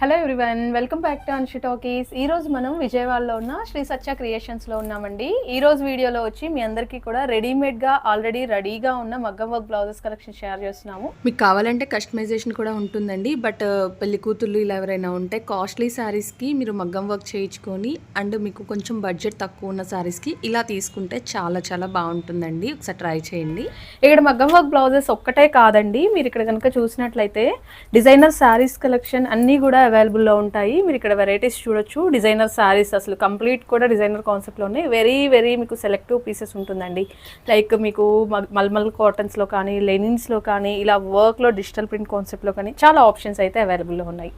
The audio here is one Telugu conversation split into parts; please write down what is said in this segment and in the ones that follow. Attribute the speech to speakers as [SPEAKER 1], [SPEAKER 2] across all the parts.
[SPEAKER 1] Hello everyone welcome back to Anshi talkies ఈ రోజు మనం విజయవాడలో ఉన్న శ్రీ సత్య క్రియేషన్స్లో ఉన్నామండి. ఈ రోజు వీడియోలో వచ్చి మీ అందరికీ కూడా రెడీమేడ్గా ఆల్రెడీ రెడీగా ఉన్న మగ్గం వర్క్ బ్లౌజెస్ కలెక్షన్ షేర్ చేస్తున్నాము.
[SPEAKER 2] మీకు కావాలంటే కస్టమైజేషన్ కూడా ఉంటుందండి బట్ పెళ్ళి కూతుర్లు ఇలా ఎవరైనా ఉంటే కాస్ట్లీ శారీస్కి మీరు మగ్గం వర్క్ చేయించుకొని అండ్ మీకు కొంచెం బడ్జెట్ తక్కువ ఉన్న శారీస్కి ఇలా తీసుకుంటే చాలా చాలా బాగుంటుందండి. ఒకసారి ట్రై చేయండి.
[SPEAKER 1] ఇక్కడ మగ్గం వర్క్ బ్లౌజెస్ ఒక్కటే కాదండి. మీరు ఇక్కడ కనుక చూసినట్లయితే డిజైనర్ శారీస్ కలెక్షన్ అన్నీ కూడా అవైలబుల్లో ఉంటాయి. మీరు ఇక్కడ వెరైటీస్ చూడొచ్చు. డిజైనర్ శారీస్ అసలు కంప్లీట్ కూడా డిజైనర్ కాన్సెప్ట్లో ఉన్నాయి వెరీ వెరీ మీకు సెలెక్టివ్ పీసెస్ ఉంటుందండి. లైక్ మీకు మల్మల్ కాటన్స్లో కానీ లెనిన్స్లో కానీ ఇలా వర్క్లో డిజిటల్ ప్రింట్ కాన్సెప్ట్లో కానీ చాలా ఆప్షన్స్ అయితే అవైలబుల్లో ఉన్నాయి.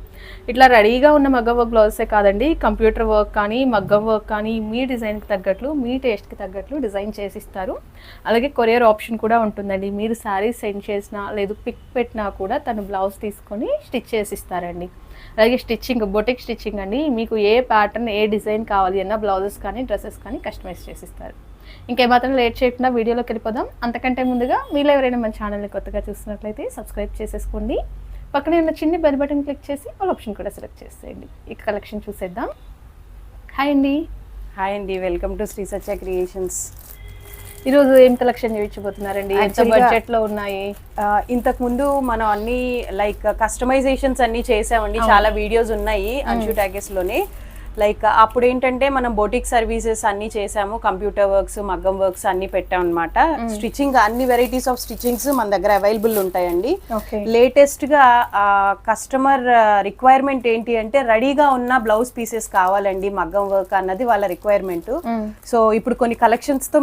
[SPEAKER 1] ఇట్లా రెడీగా ఉన్న మగ్గం వర్క్ బ్లౌజెసే కాదండి. కంప్యూటర్ వర్క్ కానీ మగ్గం వర్క్ కానీ మీ డిజైన్కి తగ్గట్లు మీ టేస్ట్కి తగ్గట్లు డిజైన్ చేసిస్తారు. అలాగే కొరియర్ ఆప్షన్ కూడా ఉంటుందండి. మీరు శారీ సెండ్ చేసినా లేదు పిక్ పెట్టినా కూడా తను బ్లౌజ్ తీసుకొని స్టిచ్ చేసి ఇస్తారండి అలాగే స్టిచ్చింగ్ బొటిక్ స్టిచ్చింగ్ అండి మీకు ఏ ప్యాటర్న్ ఏ డిజైన్ కావాలి అన్న బ్లౌజెస్ కానీ డ్రెస్సెస్ కానీ కస్టమైజ్ చేసిస్తారు. ఇంకేమాత్రం లేట్ చేయకుండా వీడియోలోకి వెళ్ళిపోదాం. అంతకంటే ముందుగా మీరు ఎవరైనా మన ఛానల్ని కొత్తగా చూస్తున్నట్లయితే సబ్స్క్రైబ్ చేసేసుకోండి. పక్కనే ఉన్న చిన్న బెల్ బటన్ క్లిక్ చేసి వాళ్ళ ఆప్షన్ కూడా సెలెక్ట్ చేసేయండి. ఇక కలెక్షన్ చూసేద్దాం. హాయ్ అండి.
[SPEAKER 3] హాయ్ అండి. Welcome to Shri Satya creations
[SPEAKER 1] ఈరోజు ఏం కలెక్షన్ చూపించబోతున్నారండి ఎంత
[SPEAKER 3] Actually గా-
[SPEAKER 1] బడ్జెట్లో ఉన్నాయి
[SPEAKER 3] ఇంతకు ముందు మనం అన్ని లైక్ కస్టమైజేషన్స్ అన్ని చేసామండి. చాలా వీడియోస్ ఉన్నాయి అన్షు ట్యాగెస్లోనే. లైక్ అప్పుడు ఏంటంటే మనం బోటిక్ సర్వీసెస్ అన్ని చేసాము కంప్యూటర్ వర్క్స్ మగ్గం వర్క్స్ అన్ని పెట్టాం అనమాట స్టిచ్చింగ్ అన్ని వెరైటీస్ ఆఫ్ స్టిచ్చింగ్స్ మన దగ్గర అవైలబుల్ ఉంటాయండి. లేటెస్ట్గా కస్టమర్ రిక్వైర్మెంట్ ఏంటి అంటే రెడీగా ఉన్న బ్లౌజ్ పీసెస్ కావాలండి మగ్గం వర్క్ అన్నది వాళ్ళ రిక్వైర్మెంట్ సో ఇప్పుడు కొన్ని కలెక్షన్స్తో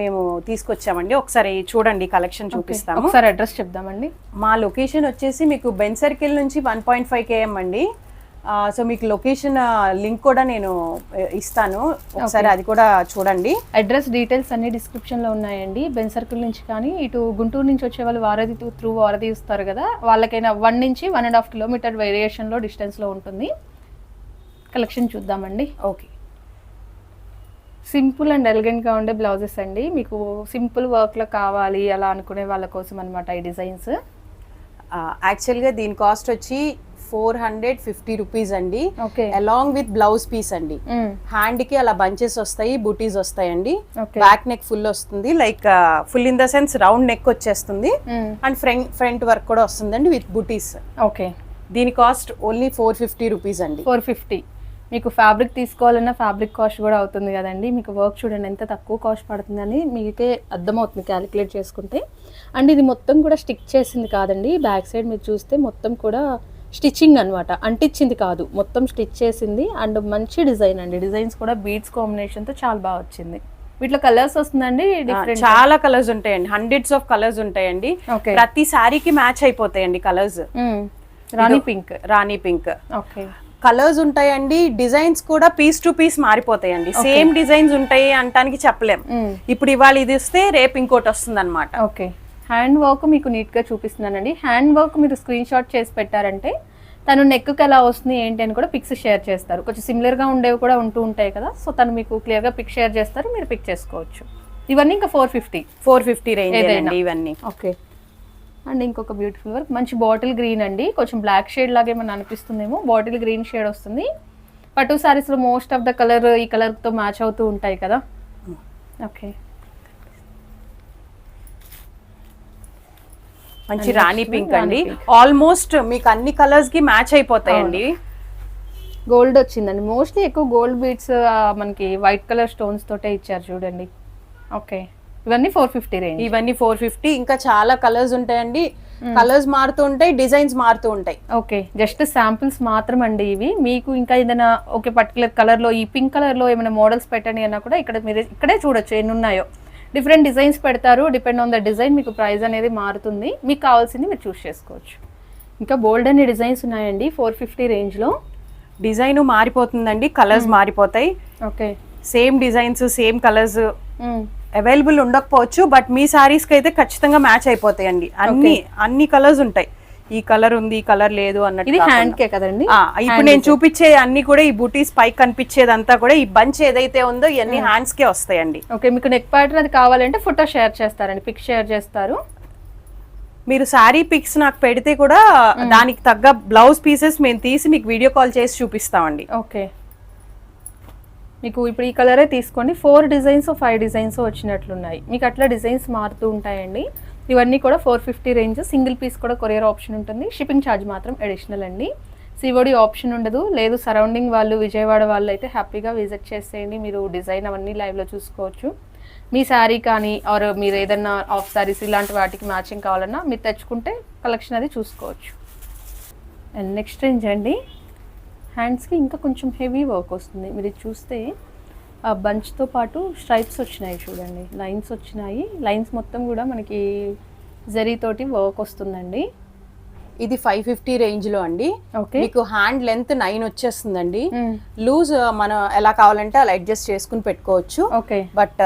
[SPEAKER 3] మేము తీసుకొచ్చామండి. ఒకసారి చూడండి కలెక్షన్ చూపిస్తాము.
[SPEAKER 1] ఒకసారి అడ్రస్ చెప్దామండి.
[SPEAKER 3] మా లొకేషన్ వచ్చేసి మీకు బెన్ సర్కిల్ నుంచి వన్ పాయింట్ ఫైవ్ కేఎం అండి. సో మీకు లొకేషన్ లింక్ కూడా నేను ఇస్తాను. ఒకసారి అది కూడా చూడండి.
[SPEAKER 1] అడ్రస్ డీటెయిల్స్ అన్ని డిస్క్రిప్షన్లో ఉన్నాయండి. బెన్ సర్కిల్ నుంచి కానీ ఇటు గుంటూరు నుంచి వచ్చే వాళ్ళు వారధి త్రూ వారధి ఇస్తారు కదా వాళ్ళకైనా వన్ నుంచి వన్ అండ్ హాఫ్ కిలోమీటర్ వేరియేషన్లో డిస్టెన్స్లో ఉంటుంది. కలెక్షన్ చూద్దామండి.
[SPEAKER 3] ఓకే
[SPEAKER 1] సింపుల్ అండ్ ఎలిగెంట్గా ఉండే బ్లౌజెస్ అండి. మీకు సింపుల్ వర్క్లో కావాలి అలా అనుకునే వాళ్ళ కోసం అనమాట ఈ డిజైన్స్
[SPEAKER 3] యాక్చువల్గా దీని కాస్ట్ వచ్చి ఫోర్ హండ్రెడ్ ఫిఫ్టీ రూపీస్ అండి. అలాంగ్ విత్ బ్లౌజ్ పీస్ అండి. హ్యాండ్కి అలా బంచెస్ వస్తాయి బూటీస్ వస్తాయండి. బ్యాక్ నెక్ ఫుల్ వస్తుంది like full in the sense round neck వచ్చేస్తుంది. అండ్ ఫ్రంట్ ఫ్రంట్ వర్క్ కూడా వస్తుందండి విత్ బూటీస్.
[SPEAKER 1] ఓకే.
[SPEAKER 3] దీని cost only four fifty rupees అండి.
[SPEAKER 1] Four fifty. మీకు ఫ్యాబ్రిక్ తీసుకోవాలన్నా ఫ్యాబ్రిక్ కాస్ట్ కూడా అవుతుంది కదండి. మీకు వర్క్ చూడండి ఎంత తక్కువ కాస్ట్ పడుతుందని మీకే అర్థమవుతుంది క్యాలిక్యులేట్ చేసుకుంటే. అండ్ ఇది మొత్తం కూడా స్టిక్ చేసింది కాదండి. బ్యాక్ సైడ్ మీరు చూస్తే మొత్తం కూడా స్టిచ్చింగ్ అన్నమాట. అంటించింది కాదు. మొత్తం స్టిచ్ చేసింది అండ్ మంచి డిజైన్ అండి. డిజైన్స్ కూడా బీడ్స్ కాంబినేషన్తో చాలా బాగా వచ్చింది. వీటిలో కలర్స్ వస్తుందండి?
[SPEAKER 3] చాలా కలర్స్ ఉంటాయండి. హండ్రెడ్స్ ఆఫ్ కలర్స్ ఉంటాయండి. ప్రతి శారీకి మ్యాచ్ అయిపోతాయండి colours.
[SPEAKER 1] Rani pink.
[SPEAKER 3] Rani pink.
[SPEAKER 1] Okay.
[SPEAKER 3] Colours ఉంటాయండి. డిజైన్స్ కూడా పీస్ టు పీస్ మారిపోతాయండి. సేమ్ డిజైన్స్ ఉంటాయి అంటానికి చెప్పలేం. ఇప్పుడు ఇవాళ ఇది ఇస్తే రేపు ఇంకోటి వస్తుంది అనమాట
[SPEAKER 1] ఓకే. హ్యాండ్ వర్క్ మీకు నీట్గా చూపిస్తున్నానండి. హ్యాండ్ వర్క్ మీరు స్క్రీన్ షాట్ చేసి పెట్టారంటే తను నెక్కి ఎలా వస్తుంది ఏంటి అని కూడా పిక్స్ షేర్ చేస్తారు. కొంచెం సిమిలర్గా ఉండేవి కూడా ఉంటూ ఉంటాయి కదా. సో తను మీకు క్లియర్గా పిక్ షేర్ చేస్తారు మీరు పిక్ చేసుకోవచ్చు. ఇవన్నీ ఇంకా four fifty.
[SPEAKER 3] Four fifty range ఇవన్నీ.
[SPEAKER 1] ఓకే. అండ్ ఇంకొక బ్యూటిఫుల్ వర్క్ మంచి బాటిల్ గ్రీన్ అండి. కొంచెం బ్లాక్ షేడ్ లాగా ఏమైనా అనిపిస్తుందేమో బాటిల్ గ్రీన్ షేడ్ వస్తుంది. పట్టు సారీస్లో మోస్ట్ ఆఫ్ ద కలర్ ఈ కలర్తో మ్యాచ్ అవుతూ ఉంటాయి కదా. ఓకే.
[SPEAKER 3] మంచి రాణి పింక్ అండి. ఆల్మోస్ట్ మీకు అన్ని కలర్స్కి మ్యాచ్ అయిపోతాయండి.
[SPEAKER 1] గోల్డ్ వచ్చిందండి. మోస్ట్లీ ఎక్కువ గోల్డ్ బీడ్స్ మనకి వైట్ కలర్ స్టోన్స్ తోటే ఇచ్చారు చూడండి. ఓకే ఇవన్నీ ఫోర్ ఫిఫ్టీ రేంజ్
[SPEAKER 3] ఇవన్నీ ఫోర్ ఫిఫ్టీ ఇంకా చాలా కలర్స్ ఉంటాయండి. కలర్స్ మారుతూ ఉంటాయి డిజైన్స్ మారుతూ ఉంటాయి.
[SPEAKER 1] ఓకే జస్ట్ శాంపిల్స్ మాత్రం అండి ఇవి. మీకు ఇంకా ఏదైనా ఓకే పర్టికులర్ కలర్లో ఈ పింక్ కలర్లో ఏమైనా మోడల్స్ పెట్టండి అన్నా కూడా ఇక్కడ మీరు ఇక్కడే చూడొచ్చు ఎన్ని ఉన్నాయో. డిఫరెంట్ డిజైన్స్ పెడతారు డిపెండ్ ఆన్ ద డిజైన్ మీకు ప్రైస్ అనేది మారుతుంది. మీకు కావాల్సింది మీరు చూస్ చేసుకోవచ్చు. ఇంకా బోల్డ్ అనే డిజైన్స్ ఉన్నాయండి ఫోర్ ఫిఫ్టీ రేంజ్లో
[SPEAKER 3] డిజైన్ మారిపోతుందండి కలర్స్ మారిపోతాయి.
[SPEAKER 1] Okay
[SPEAKER 3] same designs same colours available ఉండకపోవచ్చు బట్ మీ సారీస్కి అయితే ఖచ్చితంగా మ్యాచ్ అయిపోతాయండి. అన్ని అన్ని కలర్స్ ఉంటాయి. ఈ కలర్ ఉంది ఈ కలర్ లేదు అన్నట్టు
[SPEAKER 1] ఇది. హ్యాండ్ కే కదండి?
[SPEAKER 3] ఇప్పుడు నేను చూపించే అన్ని కూడా ఈ బూటీస్ పైకి కనిపించేదంతా కూడా ఈ బంచ్ ఏదైతే ఉందో ఇవన్నీ హ్యాండ్స్ కే వస్తాయండి.
[SPEAKER 1] ఓకే మీకు నెక్ ప్యాటర్న్ అది కావాలంటే ఫోటో షేర్ చేస్తారండి పిక్ షేర్ చేస్తారు.
[SPEAKER 3] మీరు శారీ పిక్స్ నాకు పెడితే కూడా దానికి తగ్గ బ్లౌజ్ పీసెస్ మేము తీసి మీకు వీడియో కాల్ చేసి చూపిస్తామండి.
[SPEAKER 1] ఓకే. మీకు ఇప్పుడు ఈ కలరే తీసుకోండి. ఫోర్ డిజైన్స్ ఫైవ్ డిజైన్స్ వచ్చినట్లున్నాయి. మీకు అట్లా డిజైన్స్ మారుతూ ఉంటాయండి. ఇవన్నీ కూడా four fifty range single piece కూడా కొరియర్ ఆప్షన్ ఉంటుంది. షిప్పింగ్ ఛార్జ్ మాత్రం అడిషనల్ అండి. సివోడి ఆప్షన్ ఉండదు. లేదు సరౌండింగ్ వాళ్ళు విజయవాడ వాళ్ళు అయితే హ్యాపీగా విజిట్ చేసేయండి. మీరు డిజైన్ అవన్నీ లైవ్లో చూసుకోవచ్చు. మీ శారీ కానీ ఆర్ మీరు ఏదన్నా ఆఫ్ శారీస్ ఇలాంటి వాటికి మ్యాచింగ్ కావాలన్నా మీరు తెచ్చుకుంటే కలెక్షన్ అది చూసుకోవచ్చు. అండ్ నెక్స్ట్ రేంజ్ అండి. హ్యాండ్స్కి ఇంకా కొంచెం హెవీ వర్క్ వస్తుంది. మీరు చూస్తే బంచ్తో పాటు స్ట్రైప్స్ వచ్చినాయి చూడండి. లైన్స్ వచ్చినాయి. లైన్స్ మొత్తం కూడా మనకి జరీతోటి వర్క్ వస్తుందండి.
[SPEAKER 3] ఇది ఫైవ్ ఫిఫ్టీ రేంజ్లో అండి మీకు హ్యాండ్ లెంత్ నైన్ వచ్చేస్తుందండి. లూజ్ మనం ఎలా కావాలంటే అలా అడ్జస్ట్ చేసుకుని పెట్టుకోవచ్చు. బట్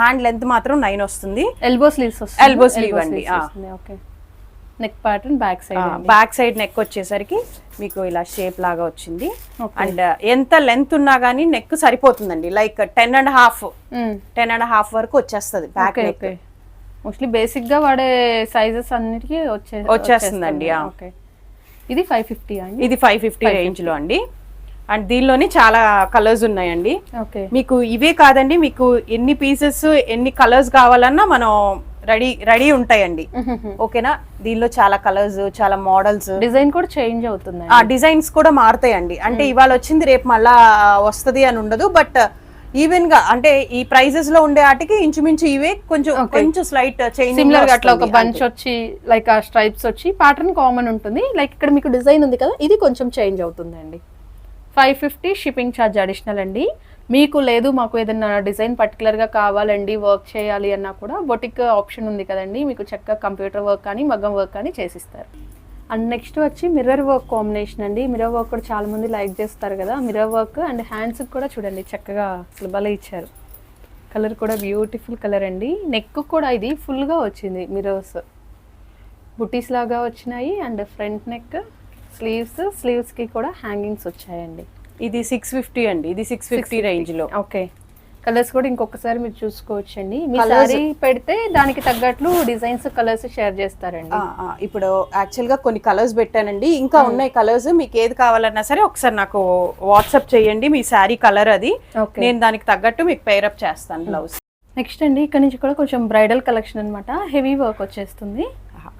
[SPEAKER 3] హ్యాండ్ లెంత్ మాత్రం నైన్ వస్తుంది.
[SPEAKER 1] ఎల్బో స్లీవ్స్
[SPEAKER 3] Elbow sleeve అండి.
[SPEAKER 1] Okay. Neck pattern back side
[SPEAKER 3] back side neck వచ్చేసరికి మీకు ఇలా షేప్ లాగా వచ్చింది. అండ్ ఎంత లెంత్ ఉన్నా కానీ నెక్ సరిపోతుందండి. Like ten and half ten and half వరకు వచ్చేస్తుంది బ్యాక్ నెక్
[SPEAKER 1] మోస్ట్లీ బేసిక్గా వాడే సైజెస్ అన్నిటికీ వచ్చే
[SPEAKER 3] వచ్చేస్తుందండి.
[SPEAKER 1] ఓకే ఇది ఫైవ్ ఫిఫ్టీ అండి?
[SPEAKER 3] ఇది ఫైవ్ ఫిఫ్టీ రేంజ్లో అండి. అండ్ దీనిలోనే చాలా కలర్స్ ఉన్నాయండి. మీకు ఇవే కాదండి మీకు ఎన్ని పీసెస్ ఎన్ని కలర్స్ కావాలన్నా మనం రెడీ రెడీ ఉంటాయండి. ఓకేనా? దీనిలో చాలా కలర్స్ చాలా మోడల్స్
[SPEAKER 1] డిజైన్ కూడా చేంజ్ అవుతుంది
[SPEAKER 3] ఆ డిజైన్స్ కూడా మారుతాయండి. అంటే ఇవాళ వచ్చింది రేపు మళ్ళా వస్తది అని ఉండదు. బట్ ఈవెన్గా అంటే ఈ ప్రైజెస్లో ఉండే వాటికి ఇంచుమించు ఇవే కొంచెం కొంచెం స్లైట్ చేంజ్
[SPEAKER 1] సిమిలర్ అట్లా ఒక బంచ్ వచ్చి లైక్ ఆ స్ట్రైప్స్ వచ్చి ప్యాటర్న్ కామన్ ఉంటుంది. లైక్ ఇక్కడ మీకు డిజైన్ ఉంది కదా ఇది కొంచెం చేంజ్ అవుతుందండి. Five fifty shipping charge additional అండి. మీకు లేదు మాకు ఏదైనా డిజైన్ పర్టికులర్గా కావాలండి వర్క్ చేయాలి అన్నా కూడా బొటిక్ ఆప్షన్ ఉంది కదండి. మీకు చక్కగా కంప్యూటర్ వర్క్ కానీ మగ్గం వర్క్ కానీ చేసిస్తారు. అండ్ నెక్స్ట్ వచ్చి మిర్రర్ వర్క్ కాంబినేషన్ అండి. మిర్రర్ వర్క్ కూడా చాలామంది లైక్ చేస్తారు కదా. మిర్రర్ వర్క్ అండ్ హ్యాండ్స్కి కూడా చూడండి చక్కగా అసలు భలే ఇచ్చారు. కలర్ కూడా బ్యూటిఫుల్ కలర్ అండి. నెక్ కూడా ఇది ఫుల్గా వచ్చింది మిర్రర్స్. బుటీస్ లాగా వచ్చినాయి అండ్ ఫ్రంట్ నెక్. స్లీవ్స్ స్లీవ్స్కి కూడా హ్యాంగింగ్స్ వచ్చాయండి.
[SPEAKER 3] ఇది సిక్స్ ఫిఫ్టీ అండి. ఇది సిక్స్ ఫిఫ్టీ రేంజ్లో.
[SPEAKER 1] ఓకే. కలర్స్ కూడా ఇంకొకసారి మీరు చూసుకోవచ్చండి. మీ సారీ పెడితే దానికి తగ్గట్లు డిజైన్స్ కలర్స్ షేర్ చేస్తారండి.
[SPEAKER 3] ఇప్పుడు యాక్చువల్గా కొన్ని కలర్స్ పెట్టానండి. ఇంకా ఉన్నాయి కలర్స్ మీకు ఏది కావాలన్నా సరే ఒకసారి నాకు వాట్సాప్ చేయండి. మీ శారీ కలర్ అది. నేను దానికి తగ్గట్టు మీకు పేరప్ చేస్తాను బ్లౌజ్
[SPEAKER 1] నెక్స్ట్ అండి ఇక్కడ నుంచి కూడా కొంచెం బ్రైడల్ కలెక్షన్ అన్నమాట. హెవీ వర్క్ వచ్చేస్తుంది.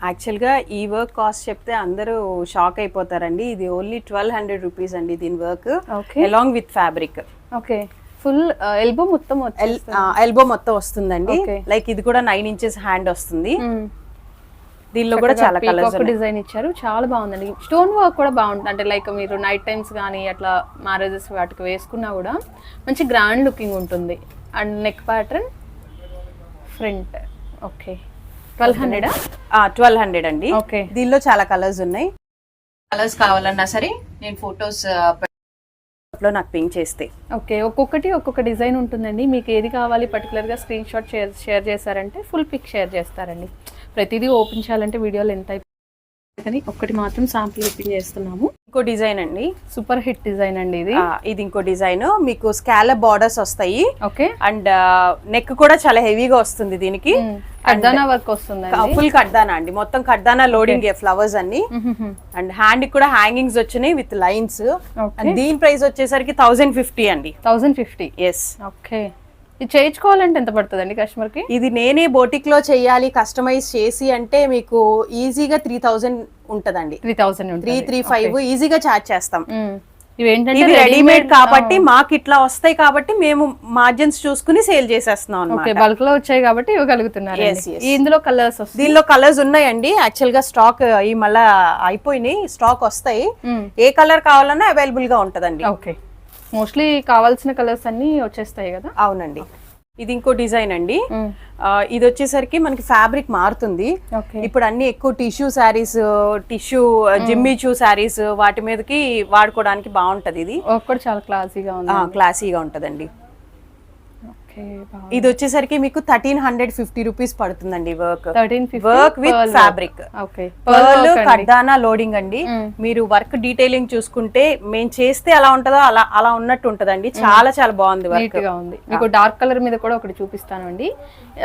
[SPEAKER 3] యాక్చువల్గా ఈ వర్క్ కాస్ట్ చెప్తే అందరూ షాక్ అయిపోతారండి. ఇది ఓన్లీ ట్వెల్వ్ హండ్రెడ్ రూపీస్ అండి దీని work. Along with fabric
[SPEAKER 1] okay. Full elbow మొత్తం
[SPEAKER 3] ఎల్బో మొత్తం వస్తుందండి. లైక్ ఇది కూడా నైన్ ఇంచెస్ హ్యాండ్ వస్తుంది. దీనిలో కూడా చాలా కలర్స్
[SPEAKER 1] డిజైన్ ఇచ్చారు. చాలా బాగుందండి. స్టోన్ వర్క్ కూడా బాగుంటుంది. అంటే లైక్ మీరు నైట్ టైమ్స్ కానీ అట్లా మ్యారేజెస్ వాటికి వేసుకున్నా కూడా మంచి గ్రాండ్ లుకింగ్ ఉంటుంది. And neck pattern front okay twelve హండ్రెడా?
[SPEAKER 3] Twelve hundred అండి.
[SPEAKER 1] ఓకే.
[SPEAKER 3] దీనిలో చాలా కలర్స్ ఉన్నాయి. కలర్స్ కావాలన్నా సరే నేను ఫొటోస్లో నాకు పింక్ చేస్తే.
[SPEAKER 1] ఓకే ఒక్కొక్కటి ఒక్కొక్క డిజైన్ ఉంటుందండి. మీకు ఏది కావాలి పర్టికులర్గా స్క్రీన్ షాట్ షేర్ షేర్ చేశారంటే ఫుల్ పిక్ షేర్ చేస్తారండి. ప్రతిదీ ఓపెన్ చేయాలంటే వీడియోలు ఎంత అయిపోతుంది కానీ ఒక్కటి మాత్రం శాంపుల్ ఓపెన్ చేస్తున్నాము.
[SPEAKER 3] ఇంకో డిజైన్ అండి.
[SPEAKER 1] సూపర్ హిట్ డిజైన్ అండి ఇది.
[SPEAKER 3] ఇది ఇంకో డిజైన్. మీకు స్కాలప్ బార్డర్స్ వస్తాయి.
[SPEAKER 1] ఓకే.
[SPEAKER 3] అండ్ నెక్ కూడా చాలా హెవీగా వస్తుంది దీనికి.
[SPEAKER 1] వర్క్ వస్తుందండి.
[SPEAKER 3] ఫుల్ కడ్దానా అండి. మొత్తం కడ్దానా లోడింగ్ ఫ్లవర్స్ అన్ని. అండ్ హ్యాండ్ కూడా హ్యాంగింగ్స్ వచ్చినాయి విత్ లైన్స్. దీని ప్రైస్ వచ్చేసరికి థౌజండ్ ఫిఫ్టీ అండి.
[SPEAKER 1] Thousand fifty.
[SPEAKER 3] Yes
[SPEAKER 1] okay. ఇది చేయించుకోవాలంటే ఎంత పడుతుందండి కస్టమర్కి
[SPEAKER 3] ఇది నేనే బోటిక్లో చెయ్యాలి కస్టమైజ్ చేసి అంటే మీకు ఈజీగా త్రీ థౌజండ్ ఉంటదండి.
[SPEAKER 1] Three thousand
[SPEAKER 3] three three five ఈజీగా చార్జ్ చేస్తాం.
[SPEAKER 1] ఇవి
[SPEAKER 3] రెడీమేడ్ కాబట్టి మాకు ఇట్లా వస్తాయి కాబట్టి మేము మార్జిన్స్ చూసుకుని సేల్ చేసేస్తున్నాం
[SPEAKER 1] బల్క్లో వచ్చాయి కాబట్టి ఇవ్వగలుగుతున్నారు. ఇందులో కలర్స్
[SPEAKER 3] దీనిలో కలర్స్ ఉన్నాయండి. యాక్చువల్గా స్టాక్ ఈ మళ్ళా అయిపోయినాయి. స్టాక్ వస్తాయి. ఏ కలర్ కావాలన్నా అవైలబుల్గా ఉంటదండి.
[SPEAKER 1] ఓకే. మోస్ట్లీ కావాల్సిన కలర్స్ అన్ని వచ్చేస్తాయి కదా?
[SPEAKER 3] అవునండి. ఇది ఇంకో డిజైన్ అండి. ఇది వచ్చేసరికి మనకి ఫ్యాబ్రిక్ మారుతుంది. ఇప్పుడు అన్ని ఎక్కువ tissue sarees tissue Jimmy Choo sarees వాటి మీదకి వాడుకోవడానికి బాగుంటది ఇది.
[SPEAKER 1] చాలా క్లాసీగా ఉంది.
[SPEAKER 3] క్లాసీగా ఉంటదండి. ఇది వచ్చేసరికి మీకు థర్టీన్ హండ్రెడ్ ఫిఫ్టీ రూపీస్ పడుతుందండి work. Work with fabric.
[SPEAKER 1] Okay
[SPEAKER 3] pearl కడ్దానా loading అండి. మీరు వర్క్ డీటెయిలింగ్ చూసుకుంటే మేము చేస్తే ఎలా ఉంటుందో అలా అలా ఉన్నట్టు ఉంటదండి. చాలా చాలా బాగుంది వర్క్.
[SPEAKER 1] గా ఉంది. మీకు డార్క్ కలర్ మీద కూడా ఒకటి చూపిస్తానండి.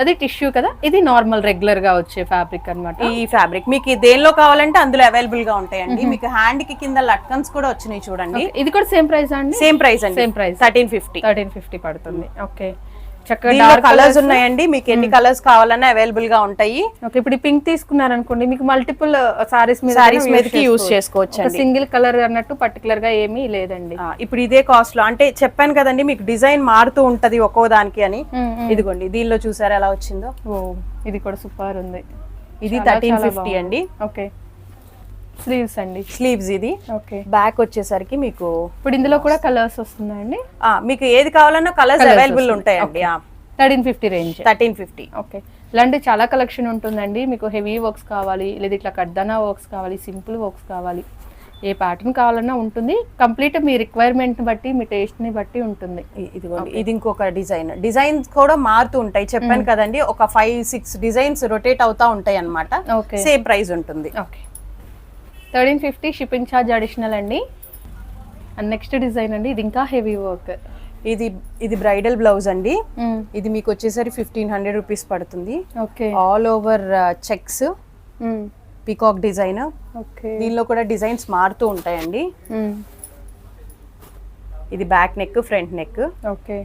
[SPEAKER 1] అది టిష్యూ కదా ఇది నార్మల్ రెగ్యులర్గా వచ్చే ఫ్యాబ్రిక్ అన్నమాట.
[SPEAKER 3] ఈ ఫ్యాబ్రిక్. మీకు దేనిలో కావాలంటే అందులో అవైలబుల్గా ఉంటాయండి. మీకు హ్యాండ్కి కింద లట్కన్స్ కూడా వచ్చినాయి చూడండి.
[SPEAKER 1] ఇది కూడా సేమ్ ప్రైస్ అండి?
[SPEAKER 3] సేమ్ ప్రైస్ అండి.
[SPEAKER 1] Same price
[SPEAKER 3] thirteen fifty.
[SPEAKER 1] Thirteen fifty పడుతుంది. ఓకే. చక్కగా
[SPEAKER 3] కలర్స్ ఉన్నాయండి. మీకు ఎన్ని కలర్స్ కావాలన్నా అవైలబుల్గా ఉంటాయి.
[SPEAKER 1] ఓకే ఇప్పుడు పింక్ తీసుకున్నారనుకోండి మీకు మల్టిపుల్ సారీస్ మీద
[SPEAKER 3] సారీస్ మీదకి యూస్ చేసుకోవచ్చు.
[SPEAKER 1] సింగిల్ కలర్ అన్నట్టు పర్టికులర్గా ఏమీ లేదండి.
[SPEAKER 3] ఇప్పుడు ఇదే కాస్ట్లో అంటే చెప్పాను కదండి మీకు డిజైన్ మారుతూ ఉంటది ఒక్కో దానికి అని. ఇదిగోండి దీనిలో చూసారా ఎలా వచ్చిందో?
[SPEAKER 1] ఓ ఇది కూడా సూపర్ ఉంది.
[SPEAKER 3] ఇది థర్టీన్ ఫిఫ్టీ. అండి.
[SPEAKER 1] ఓకే. స్లీవ్స్ అండి.
[SPEAKER 3] స్లీవ్స్ ఇది.
[SPEAKER 1] ఓకే
[SPEAKER 3] బ్యాక్ వచ్చేసరికి మీకు
[SPEAKER 1] ఇప్పుడు ఇందులో కూడా కలర్స్ వస్తున్నాయండి?
[SPEAKER 3] ఆ, మీకు ఏది కావాలన్నా కలర్స్ అవైలబుల్ ఉంటాయండి
[SPEAKER 1] thirteen fifty range
[SPEAKER 3] thirteen fifty
[SPEAKER 1] okay ఇలాంటి చాలా కలెక్షన్ ఉంటుందండి. మీకు హెవీ వర్క్స్ కావాలి లేదా ఇట్లా కడ్దానా వర్క్స్ కావాలి సింపుల్ వర్క్స్ కావాలి. ఏ ప్యాటర్న్ కావాలన్నా ఉంటుంది. కంప్లీట్ మీ రిక్వైర్మెంట్ బట్టి మీ టేస్ట్ని బట్టి ఉంటుంది.
[SPEAKER 3] ఇదిగోండి. ఇది ఇంకొక డిజైన్ డిజైన్స్ కూడా మారుతూ ఉంటాయి. చెప్పాను కదండి ఒక ఫైవ్ సిక్స్ డిజైన్స్ రొటేట్ అవుతా ఉంటాయి అన్నమాట
[SPEAKER 1] ఓకే
[SPEAKER 3] సేమ్ ప్రైస్ ఉంటుంది.
[SPEAKER 1] Okay thirteen fifty shipping charge additional అండి. అండ్ నెక్స్ట్ డిజైన్ అండి ఇది ఇంకా హెవీ వర్క్.
[SPEAKER 3] ఇది ఇది బ్రైడల్ బ్లౌజ్ అండి. ఇది మీకు వచ్చేసరికి ఫిఫ్టీన్ హండ్రెడ్ రూపీస్ పడుతుంది.
[SPEAKER 1] Okay.
[SPEAKER 3] All over checks peacock design.
[SPEAKER 1] Okay.
[SPEAKER 3] దీనిలో కూడా డిజైన్స్ మారుతూ ఉంటాయండి. ఇది back neck front neck.
[SPEAKER 1] Okay.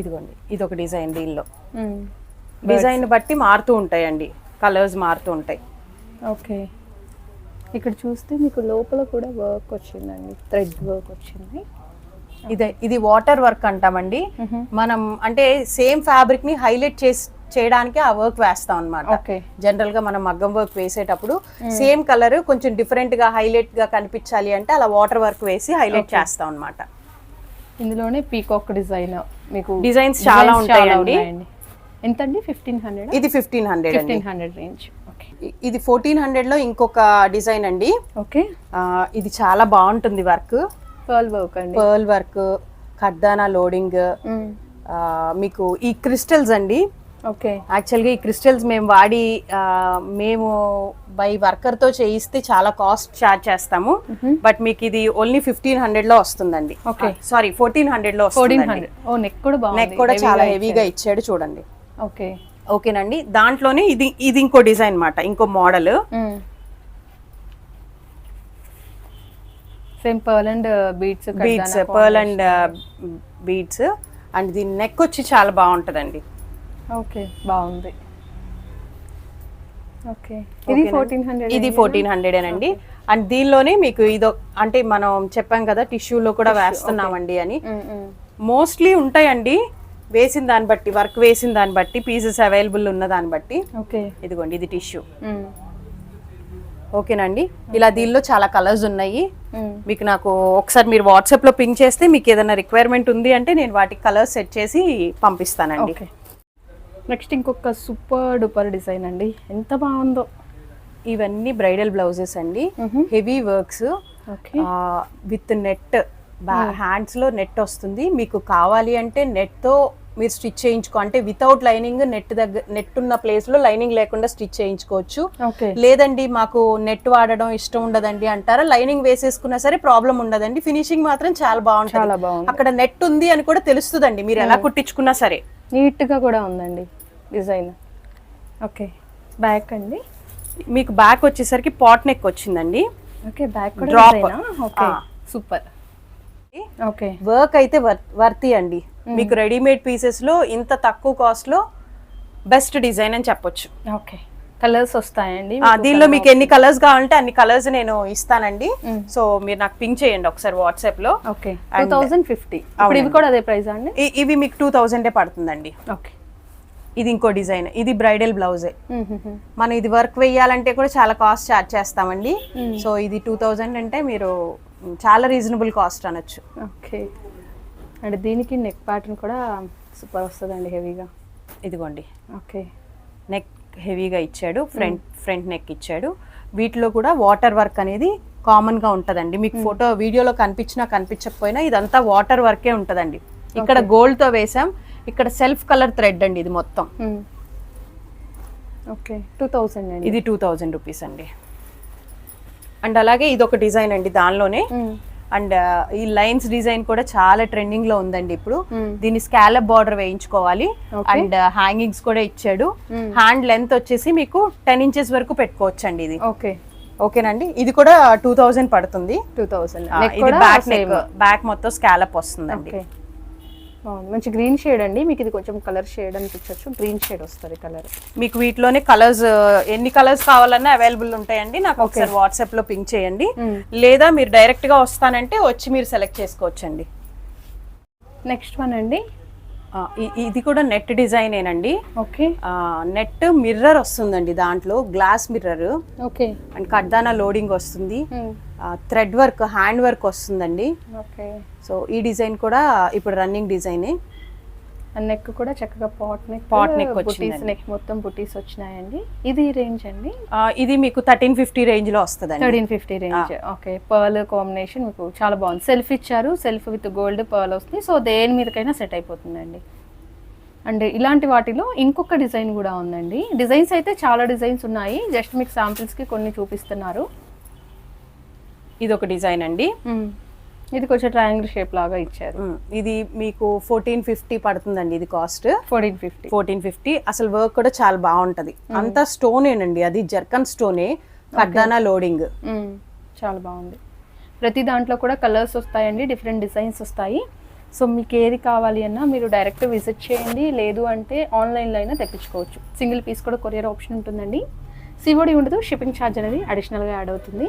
[SPEAKER 3] ఇదిగోండి ఇది ఒక డిజైన్ దీనిలో. డిజైన్ బట్టి మారుతూ ఉంటాయండి. కలర్స్ మారుతూ ఉంటాయి.
[SPEAKER 1] ఓకే. ఇక్కడ చూస్తే మీకు లోపల కూడా వర్క్ వచ్చిందండి థ్రెడ్ వర్క్ వచ్చింది.
[SPEAKER 3] ఇది ఇది వాటర్ వర్క్ అంటామండి. మనం అంటే సేమ్ ఫ్యాబ్రిక్ని హైలైట్ చేసి చేయడానికి ఆ వర్క్ వేస్తాం అనమాట జనరల్గా మనం మగ్గం వర్క్ వేసేటప్పుడు సేమ్ కలర్ కొంచెం డిఫరెంట్గా హైలైట్గా కనిపించాలి అంటే అలా వాటర్ వర్క్ వేసి హైలైట్ చేస్తాం అనమాట
[SPEAKER 1] ఇందులోనే పీకాక్ డిజైన్ మీకు
[SPEAKER 3] Designs చాలా ఉంటాయండి.
[SPEAKER 1] ఎంత అండి ఫిఫ్టీన్ హండ్రెడ్
[SPEAKER 3] ఇది fifteen hundred
[SPEAKER 1] fifteen hundred range okay
[SPEAKER 3] ఇది ఫోర్టీన్ హండ్రెడ్లో ఇంకొక డిజైన్ అండి.
[SPEAKER 1] ఓకే.
[SPEAKER 3] ఇది చాలా బాగుంటుంది వర్క్.
[SPEAKER 1] పర్ల్ వర్క్ అండి.
[SPEAKER 3] పర్ల్ వర్క్ కడ్దానా లోడింగ్ మీకు ఈ క్రిస్టల్స్ అండి.
[SPEAKER 1] ఓకే.
[SPEAKER 3] యాక్చువల్గా ఈ క్రిస్టల్స్ మేము వాడి మేము బై వర్కర్తో చేయిస్తే చాలా కాస్ట్ ఛార్జ్ చేస్తాము. బట్ మీకు ఇది ఓన్లీ ఫిఫ్టీన్ హండ్రెడ్లో వస్తుందండి.
[SPEAKER 1] Okay.
[SPEAKER 3] సారీ ఫోర్టీన్ హండ్రెడ్లో
[SPEAKER 1] ఫోర్టీన్
[SPEAKER 3] వస్తుంది
[SPEAKER 1] హండ్రెడ్ ఓ నెక్ కూడా
[SPEAKER 3] నెక్ కూడా చాలా హెవీగా ఇచ్చాడు చూడండి.
[SPEAKER 1] ఓకే.
[SPEAKER 3] ఓకేనండి. దాంట్లోనే ఇది ఇది ఇంకో డిజైన్ మాట ఇంకో model.
[SPEAKER 1] Same pearl and beats
[SPEAKER 3] beads pearl and beads. And దీని నెక్ వచ్చి చాలా బాగుంటదండి.
[SPEAKER 1] ఓకే బాగుంది. ఓకే. ఇది ఫోర్టీన్ హండ్రెడ్
[SPEAKER 3] ఇది ఫోర్టీన్ హండ్రెడ్ అండి అండ్ దీనిలోనే మీకు ఇదో అంటే మనం చెప్పాం కదా టిష్యూలో కూడా వేస్తున్నామండి అని. మోస్ట్లీ ఉంటాయండి. వేసిన దాన్ని బట్టి వర్క్ వేసిన దాన్ని బట్టి పీసెస్ అవైలబుల్ ఉన్న దాన్ని బట్టి.
[SPEAKER 1] ఓకే.
[SPEAKER 3] ఇదిగోండి ఇది టిష్యూ ఓకేనండి? ఇలా దీనిలో చాలా కలర్స్ ఉన్నాయి. మీకు నాకు ఒకసారి మీరు వాట్సాప్లో పింక్ చేస్తే మీకు ఏదైనా రిక్వైర్మెంట్ ఉంది అంటే నేను వాటికి కలర్స్ సెట్ చేసి పంపిస్తానండి.
[SPEAKER 1] ఓకే. నెక్స్ట్ ఇంకొక సూపర్ డూపర్ డిజైన్ అండి. ఎంత బాగుందో.
[SPEAKER 3] ఇవన్నీ బ్రైడల్ బ్లౌజెస్ అండి. హెవీ వర్క్స్ విత్ నెట్ హ్యాండ్స్లో నెట్ వస్తుంది. మీకు కావాలి అంటే నెట్తో మీరు స్టిచ్ చేయించుకో అంటే వితౌట్ లైనింగ్ నెట్ దగ్గర నెట్ ఉన్న ప్లేస్లో లైనింగ్ లేకుండా స్టిచ్ చేయించుకోవచ్చు. లేదండి మాకు నెట్ వాడడం ఇష్టం ఉండదండి అంటారా? లైనింగ్ వేసేసుకున్నా సరే ప్రాబ్లం ఉండదండి. ఫినిషింగ్ మాత్రం చాలా బాగుంటుంది. అక్కడ నెట్ ఉంది అని కూడా తెలుస్తుందండి. మీరు ఎలా కుట్టించుకున్నా సరే.
[SPEAKER 1] నీట్గా కూడా ఉందండి డిజైన్. ఓకే. బ్యాక్ అండి.
[SPEAKER 3] మీకు బ్యాక్ వచ్చేసరికి పాట్ నెక్ వచ్చిందండి.
[SPEAKER 1] Okay back okay. Super. Okay.
[SPEAKER 3] Work అయితే వర్- వర్తి అండి. మీకు రెడీమేడ్ పీసెస్లో ఇంత తక్కువ కాస్ట్లో బెస్ట్ డిజైన్ అని చెప్పొచ్చు.
[SPEAKER 1] ఓకే. కలర్స్ వస్తాయండి.
[SPEAKER 3] దీనిలో మీకు ఎన్ని కలర్స్ కావాలంటే అన్ని కలర్స్ నేను ఇస్తానండి. సో మీరు నాకు పింక్ చేయండి ఒకసారి వాట్సాప్లో.
[SPEAKER 1] ఓకే. టూ థౌజండ్ ఫిఫ్టీ ఇవి కూడా అదే ప్రైస్ అండి?
[SPEAKER 3] ఇవి మీకు టూ థౌజండే పడుతుందండి.
[SPEAKER 1] ఓకే.
[SPEAKER 3] ఇది ఇంకో డిజైన్ ఇది బ్రైడల్ బ్లౌజే మనం ఇది వర్క్ వేయాలంటే కూడా చాలా కాస్ట్ చార్జ్ చేస్తామండి. సో ఇది టూ థౌజండ్ అంటే మీరు చాలా రీజనబుల్ కాస్ట్ అనొచ్చు.
[SPEAKER 1] ఓకే. అండ్ దీనికి నెక్ ప్యాటర్న్ కూడా సూపర్ వస్తుందండి హెవీగా.
[SPEAKER 3] ఇదిగోండి.
[SPEAKER 1] ఓకే.
[SPEAKER 3] నెక్ హెవీగా ఇచ్చాడు ఫ్రంట్ ఫ్రంట్ నెక్ ఇచ్చాడు. వీటిలో కూడా వాటర్ వర్క్ అనేది కామన్గా ఉంటదండి. మీకు ఫోటో వీడియోలో కనిపించినా కనిపించకపోయినా ఇదంతా వాటర్ వర్కే ఉంటదండి. ఇక్కడ గోల్డ్తో వేసాం. ఇక్కడ సెల్ఫ్ కలర్ థ్రెడ్ అండి ఇది మొత్తం.
[SPEAKER 1] ఓకే. టూ థౌసండ్ అండి.
[SPEAKER 3] ఇది టూ థౌజండ్ రూపీస్ అండి. అండ్ అలాగే ఇది ఒక డిజైన్ అండి దానిలోనే. అండ్ ఈ లైన్స్ డిజైన్ కూడా చాలా ట్రెండింగ్లో ఉందండి ఇప్పుడు.
[SPEAKER 1] మ్మ్.
[SPEAKER 3] దీన్ని స్కాలప్ బార్డర్ వేయించుకోవాలి. అండ్ హ్యాంగింగ్స్ కూడా ఇచ్చాడు. హ్యాండ్ లెంత్ వచ్చేసి మీకు టెన్ ఇంచెస్ వరకు పెట్టుకోవచ్చు అండి ఇది
[SPEAKER 1] ఓకే
[SPEAKER 3] ఓకేనండి ఇది కూడా టూ థౌజండ్ పడుతుంది.
[SPEAKER 1] టూ థౌసండ్
[SPEAKER 3] బ్యాక్ బ్యాక్ మొత్తం స్కాలప్ వస్తుందండి.
[SPEAKER 1] బాగుంది మంచి గ్రీన్ షేడ్ అండి. మీకు ఇది కొంచెం కలర్ షేడ్ అనిపించవచ్చు గ్రీన్ షేడ్ వస్తుంది కలర్
[SPEAKER 3] మీకు వీటిలోనే కలర్స్ ఎన్ని కలర్స్ కావాలన్నా అవైలబుల్ ఉంటాయండి. నాకు ఒకసారి వాట్సాప్లో పింక్ చేయండి. లేదా మీరు డైరెక్ట్గా వస్తానంటే వచ్చి మీరు సెలెక్ట్ చేసుకోవచ్చండి.
[SPEAKER 1] నెక్స్ట్ వన్ అండి.
[SPEAKER 3] ఇది కూడా నెట్ డిజైన్ ఏనండి.
[SPEAKER 1] ఓకే
[SPEAKER 3] నెట్ మిర్రర్ వస్తుందండి దాంట్లో. గ్లాస్ మిర్రర్
[SPEAKER 1] ఓకే
[SPEAKER 3] అండ్ కడ్దానా లోడింగ్ వస్తుంది. థ్రెడ్ వర్క్ హ్యాండ్ వర్క్ వస్తుందండి.
[SPEAKER 1] ఓకే.
[SPEAKER 3] సో ఈ డిజైన్ కూడా ఇప్పుడు రన్నింగ్ డిజైనే
[SPEAKER 1] నెక్ కూడా చక్కగా పాట్ నెక్
[SPEAKER 3] Pot neck
[SPEAKER 1] బుటీస్. నెక్ మొత్తం బుటీస్ వచ్చినాయండి. ఇది రేంజ్ అండి?
[SPEAKER 3] ఇది మీకు థర్టీన్ ఫిఫ్టీ రేంజ్లో వస్తుందండి.
[SPEAKER 1] Thirteen fifty range okay pearl combination మీకు చాలా బాగుంది. సెల్ఫ్ ఇచ్చారు సెల్ఫ్ విత్ గోల్డ్ పర్ల్ వస్తుంది. సో దేని మీదకైనా సెట్ అయిపోతుందండి. అండ్ ఇలాంటి వాటిలో ఇంకొక డిజైన్ కూడా ఉందండి. డిజైన్స్ అయితే చాలా డిజైన్స్ ఉన్నాయి. జస్ట్ మీకు samples కి కొన్ని చూపిస్తున్నారు.
[SPEAKER 3] ఇది ఒక డిజైన్ అండి.
[SPEAKER 1] ఇది కొంచెం ట్రయాంగిల్ షేప్ లాగా ఇచ్చారు.
[SPEAKER 3] ఇది మీకు ఫోర్టీన్ ఫిఫ్టీ పడుతుందండి ఇది cost
[SPEAKER 1] fourteen fifty
[SPEAKER 3] fourteen fifty అసలు వర్క్ కూడా చాలా బాగుంటది. అంతా స్టోనేనండి అది జర్కన్ స్టోనే కడ్దానా లోడింగ్
[SPEAKER 1] చాలా బాగుంది. ప్రతి దాంట్లో కూడా కలర్స్ వస్తాయండి డిఫరెంట్ డిజైన్స్ వస్తాయి. సో మీకు ఏది కావాలి అన్నా మీరు డైరెక్ట్ విజిట్ చేయండి. లేదు అంటే ఆన్లైన్లో అయినా తెప్పించుకోవచ్చు. సింగిల్ పీస్ కూడా కొరియర్ ఆప్షన్ ఉంటుందండి. సివోడి ఉండదు షిప్పింగ్ ఛార్జ్ అనేది అడిషనల్గా యాడ్ అవుతుంది.